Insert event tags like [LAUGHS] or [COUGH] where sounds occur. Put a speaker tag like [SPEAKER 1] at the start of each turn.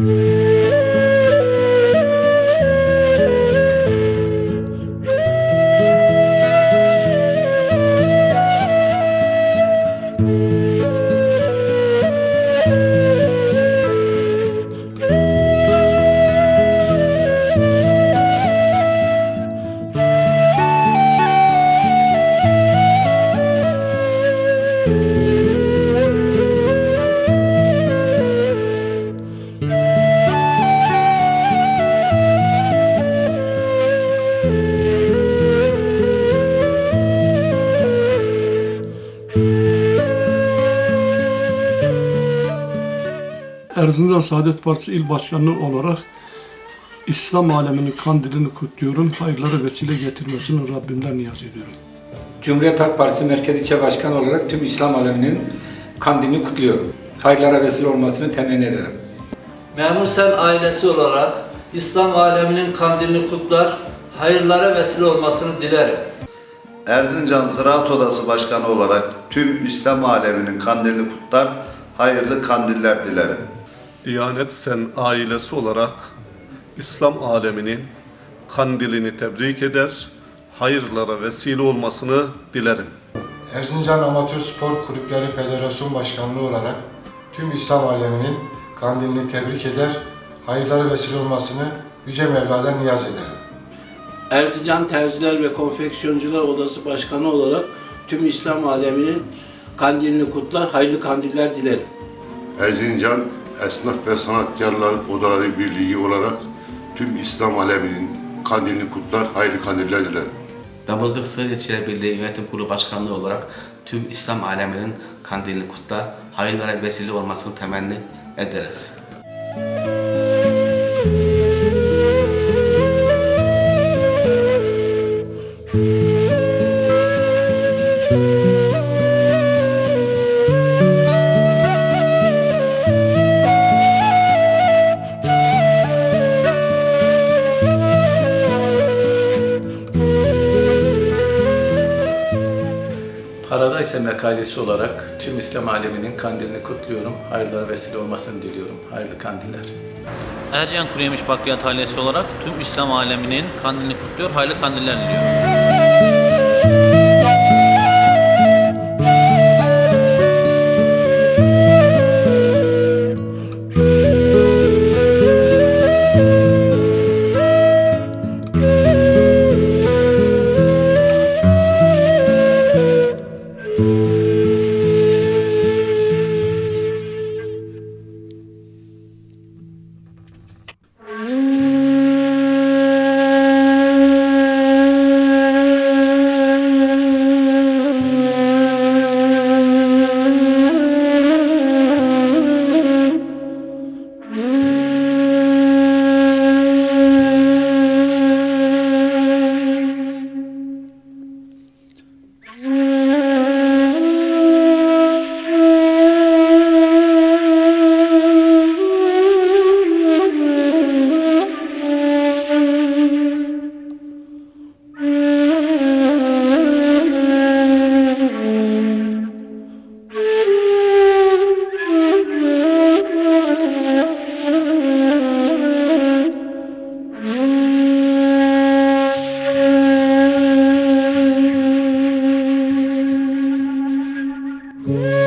[SPEAKER 1] Mm-hmm. Erzincan Saadet Partisi İl Başkanı olarak İslam aleminin kandilini kutluyorum. Hayırlara vesile getirmesini Rabbimden niyaz ediyorum.
[SPEAKER 2] Cumhuriyet Halk Partisi Merkez İlçe Başkanı olarak tüm İslam aleminin kandilini kutluyorum. Hayırlara vesile olmasını temenni ederim.
[SPEAKER 3] Memur Sen ailesi olarak İslam aleminin kandilini kutlar, hayırlara vesile olmasını dilerim.
[SPEAKER 4] Erzincan Ziraat Odası Başkanı olarak tüm İslam aleminin kandilini kutlar, hayırlı kandiller dilerim.
[SPEAKER 5] Diyanet Sen ailesi olarak İslam aleminin kandilini tebrik eder, hayırlara vesile olmasını dilerim.
[SPEAKER 6] Erzincan Amatör Spor Kulüpleri Federasyon Başkanlığı olarak tüm İslam aleminin kandilini tebrik eder, hayırlara vesile olmasını Yüce Mevla'dan niyaz ederim.
[SPEAKER 7] Erzincan Terziler ve Konfeksiyoncular Odası Başkanı olarak tüm İslam aleminin kandilini kutlar, hayırlı kandiller dilerim.
[SPEAKER 8] Erzincan Esnaf ve Sanatkarlar Odaları Birliği olarak tüm İslam aleminin kandilini kutlar, hayırlı kandiller dilerim.
[SPEAKER 9] Damızlık Sığır İlçeler Birliği Yönetim Kurulu Başkanlığı olarak tüm İslam aleminin kandilini kutlar, hayırlara vesile olmasını temenni ederiz. [LAUGHS]
[SPEAKER 10] Paradise mekalesi olarak tüm İslam aleminin kandilini kutluyorum. Hayırlara vesile olmasını diliyorum. Hayırlı kandiller.
[SPEAKER 11] Ercan Kuruyemiş Bakliyat ailesi olarak tüm İslam aleminin kandilini kutluyor, hayırlı kandiller diliyor.
[SPEAKER 6] Müzik